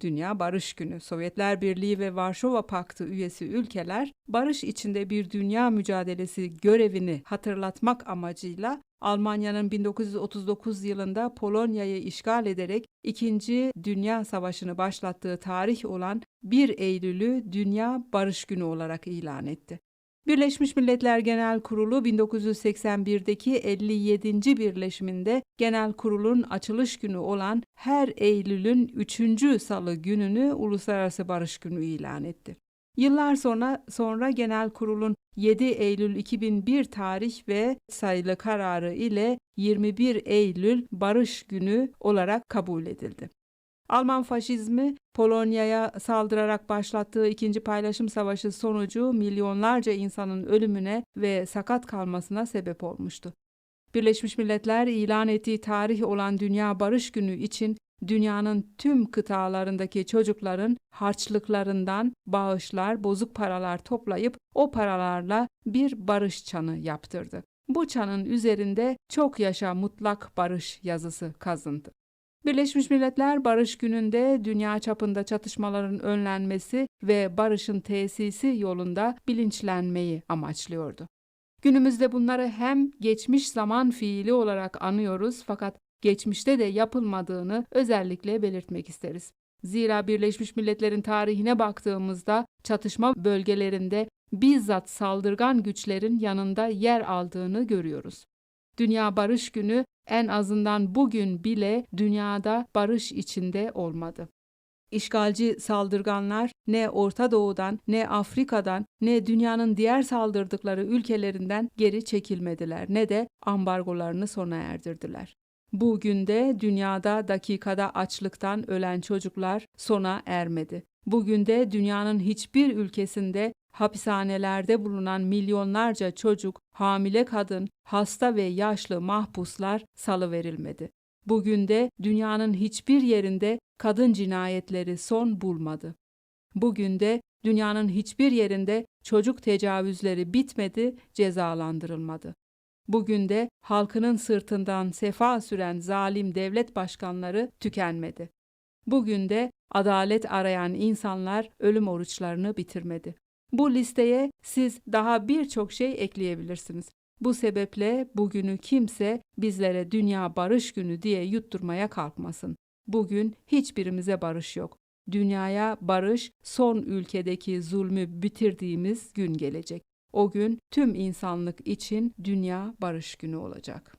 Dünya Barış Günü. Sovyetler Birliği ve Varşova Paktı üyesi ülkeler barış içinde bir dünya mücadelesi görevini hatırlatmak amacıyla Almanya'nın 1939 yılında Polonya'yı işgal ederek İkinci Dünya Savaşı'nı başlattığı tarih olan 1 Eylül'ü Dünya Barış Günü olarak ilan etti. Birleşmiş Milletler Genel Kurulu 1981'deki 57. birleşiminde Genel Kurul'un açılış günü olan her Eylül'ün 3. salı gününü Uluslararası Barış Günü ilan etti. Yıllar sonra sonra Genel Kurul'un 7 Eylül 2001 tarih ve sayılı kararı ile 21 Eylül Barış Günü olarak kabul edildi. Alman faşizmi Polonya'ya saldırarak başlattığı ikinci paylaşım savaşı sonucu milyonlarca insanın ölümüne ve sakat kalmasına sebep olmuştu. Birleşmiş Milletler ilan ettiği tarih olan Dünya Barış Günü için dünyanın tüm kıtalarındaki çocukların harçlıklarından bağışlar, bozuk paralar toplayıp o paralarla bir barış çanı yaptırdı. Bu çanın üzerinde çok yaşa mutlak barış yazısı kazındı. Birleşmiş Milletler Barış Günü'nde dünya çapında çatışmaların önlenmesi ve barışın tesisi yolunda bilinçlenmeyi amaçlıyordu. Günümüzde bunları hem geçmiş zaman fiili olarak anıyoruz fakat geçmişte de yapılmadığını özellikle belirtmek isteriz. Zira Birleşmiş Milletler'in tarihine baktığımızda çatışma bölgelerinde bizzat saldırgan güçlerin yanında yer aldığını görüyoruz. Dünya Barış Günü en azından bugün bile dünyada barış içinde olmadı. İşgalci saldırganlar ne Orta Doğu'dan, ne Afrika'dan, ne dünyanın diğer saldırdıkları ülkelerinden geri çekilmediler ne de ambargolarını sona erdirdiler. Bugün de dünyada dakikada açlıktan ölen çocuklar sona ermedi. Bugün de dünyanın hiçbir ülkesinde hapishanelerde bulunan milyonlarca çocuk, hamile kadın, hasta ve yaşlı mahpuslar salıverilmedi. Bugün de dünyanın hiçbir yerinde kadın cinayetleri son bulmadı. Bugün de dünyanın hiçbir yerinde çocuk tecavüzleri bitmedi, cezalandırılmadı. Bugün de halkının sırtından sefa süren zalim devlet başkanları tükenmedi. Bugün de adalet arayan insanlar ölüm oruçlarını bitirmedi. Bu listeye siz daha birçok şey ekleyebilirsiniz. Bu sebeple bugünü kimse bizlere Dünya Barış Günü diye yutturmaya kalkmasın. Bugün hiçbirimize barış yok. Dünyaya barış son ülkedeki zulmü bitirdiğimiz gün gelecek. O gün tüm insanlık için Dünya Barış Günü olacak.